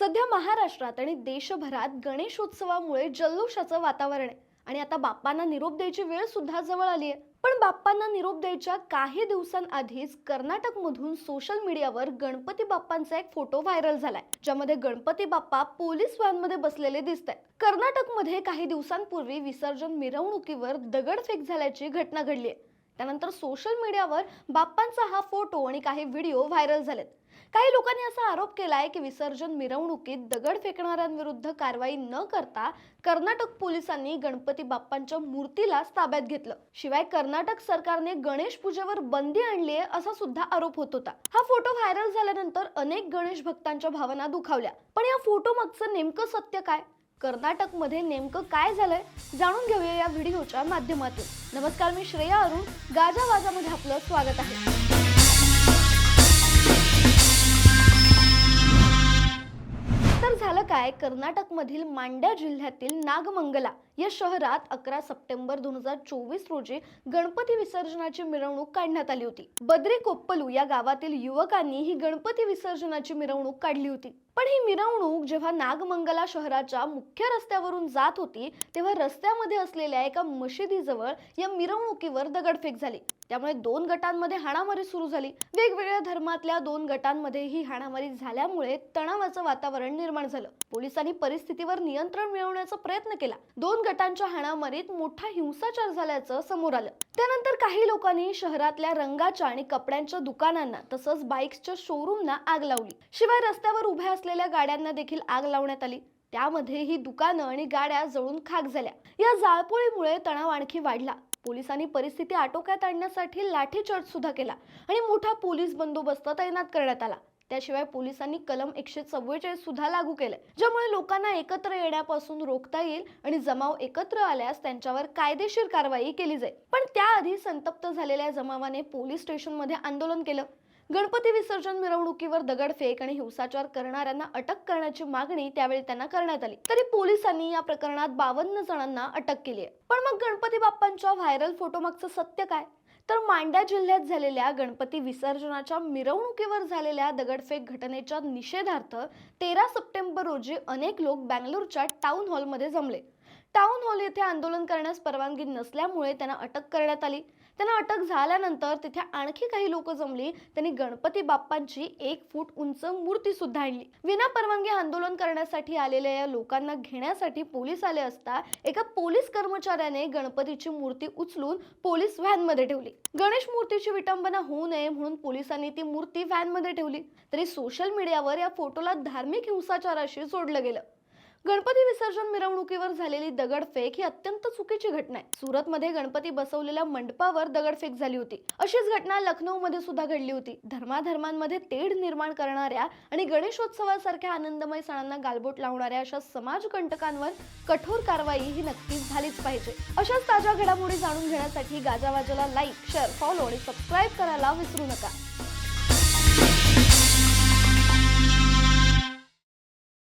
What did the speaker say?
सध्या महाराष्ट्रात आणि देशभरात गणेशोत्सवामुळे जल्लोषाचं वातावरण आहे. आणि आता बाप्पांना निरोप द्यायची वेळ सुद्धा जवळ आली आहे. पण बाप्पांना निरोप द्यायच्या काही दिवसांआधीच कर्नाटकमधून सोशल मीडियावर गणपती बाप्पांचा एक फोटो व्हायरल झालाय ज्यामध्ये गणपती बाप्पा पोलीस व्हॅनमध्ये बसलेले दिसत आहेत कर्नाटकमध्ये काही दिवसांपूर्वी विसर्जन मिरवणुकीवर दगडफेक झाल्याची घटना घडली आहे. त्यानंतर सोशल मीडियावर बाप्पांचा हा फोटो आणि काही व्हिडिओ व्हायरल झालेत. काही लोकांनी असा आरोप केलाय की विसर्जन मिरवणुकीत दगड फेकणाऱ्यांविरुद्ध कारवाई न करता कर्नाटक पोलिसांनी गणपती बाप्पांच्या मूर्तीला ताब्यात घेतलं. शिवाय कर्नाटक सरकारने गणेश पूजेवर बंदी आणली आहे असा सुद्धा आरोप होत होता. हा फोटो व्हायरल झाल्यानंतर अनेक गणेश भक्तांच्या भावना दुखावल्या. पण या फोटो मागचं नेमकं सत्य काय? कर्नाटकमध्ये नेमकं काय झालंय जाणून घेऊया या व्हिडिओच्या माध्यमातून. नमस्कार मी श्रेया अरुण. गाजा वाजामध्ये आपलं स्वागत आहे. तर झालं काय? कर्नाटकमधील मांड्या जिल्ह्यातील नागमंगला या शहरात अकरा सप्टेंबर दोन हजार चोवीस रोजी गणपती विसर्जनाची मिरवणूक काढण्यात आली होती. बद्री कोप्पलू या गावातील युवकांनी ही गणपती विसर्जनाची मिरवणूक काढली होती. पण ही मिरवणूक जेव्हा नागमंगला शहराच्या मुख्य रस्त्यावरून जात होती तेव्हा रस्त्यामध्ये असलेल्या एका मशिदीजवळ या मिरवणुकीवर दगडफेक झाली. त्यामुळे दोन गटांमध्ये हाणामारी सुरू झाली. वेगवेगळ्या धर्मातल्या दोन गटांमध्ये ही हाणामारी झाल्यामुळे तणावाचं वातावरण निर्माण झालं. पोलिसांनी परिस्थितीवर नियंत्रण मिळवण्याचा प्रयत्न केला. दोन गटांच्या हाणामारीत मोठा हिंसाचार झाल्याचं समोर आलं. त्यानंतर काही लोकांनी शहरातल्या रंगाच्या आणि कपड्यांच्या दुकानांना तसंच बाईक्सच्या शोरूमना आग लावली. शिवाय रस्त्यावर उभ्या असलेल्या गाड्यांना देखील आग लावण्यात आली. त्यामध्ये ही दुकानं आणि गाड्या जळून खाक झाल्या. या जाळपोळीमुळे तणाव आणखी वाढला. पोलिसांनी परिस्थिती आटोक्यात आणण्यासाठी लाठीचार्ज सुद्धा केला आणि मोठा पोलीस बंदोबस्त तैनात करण्यात आला. त्याशिवाय पोलिसांनी कलम एकशे चव्वेचाळीस सुद्धा लागू केलंय. ज्यामुळे लोकांना एकत्र येण्यापासून रोखता येईल आणि जमाव एकत्र आल्यास त्यांच्यावर कायदेशीर कारवाई केली जाईल. पण त्याआधी संतप्त झालेल्या जमावाने पोलीस स्टेशनमध्ये आंदोलन केलं. गणपती विसर्जन मिरवणुकीवर दगडफेक आणि हिंसाचार करणाऱ्यांना अटक करण्याची मागणी त्यावेळी त्यांना करण्यात आली. तरी पोलिसांनी या प्रकरणात बावन्न जणांना अटक केली आहे. पण मग गणपती बाप्पांच्या व्हायरल फोटो मागचं सत्य काय? तर मांड्या जिल्ह्यात झालेल्या गणपती विसर्जनाच्या मिरवणुकीवर झालेल्या दगडफेक घटनेच्या निषेधार्थ तेरा सप्टेंबर रोजी अनेक लोक बँगलोरच्या टाउन हॉलमध्ये जमले. टाउन हॉल येथे आंदोलन करण्यास परवानगी नसल्यामुळे त्यांना अटक करण्यात आली. त्यांना अटक झाल्यानंतर तिथे आणखी काही लोक जमली. त्यांनी गणपती बाप्पांची एक फूट उंच मूर्ती सुद्धा आणली. विना परवानगी आंदोलन करण्यासाठी आलेल्या या लोकांना घेण्यासाठी पोलीस आले असता एका पोलीस कर्मचाऱ्याने गणपतीची मूर्ती उचलून पोलीस व्हॅनमध्ये ठेवली. गणेश मूर्तीची विटंबना होऊ नये म्हणून पोलिसांनी ती मूर्ती व्हॅनमध्ये ठेवली. तरी सोशल मीडियावर या फोटोला धार्मिक हिंसाचाराशी जोडलं गेलं. गणपती विसर्जन मिरवणुकीवर झालेली दगडफेक ही अत्यंत चुकीची घटना आहे. सुरतमध्ये गणपती बसवलेल्या मंडपावर दगडफेक झाली होती. अशीच घटना लखनौमध्ये सुद्धा घडली होती. धर्माधर्मांमध्ये तेढ निर्माण करणाऱ्या आणि गणेशोत्सवासारख्या आनंदमय सणांना गालबोट लावणाऱ्या अशा समाजकंटकांवर कठोर कारवाई ही नक्कीच झालीच पाहिजे. अशाच ताज्या घडामोडी जाणून घेण्यासाठी गाजावाजाला लाईक शेअर फॉलो आणि सबस्क्राईब करायला विसरू नका.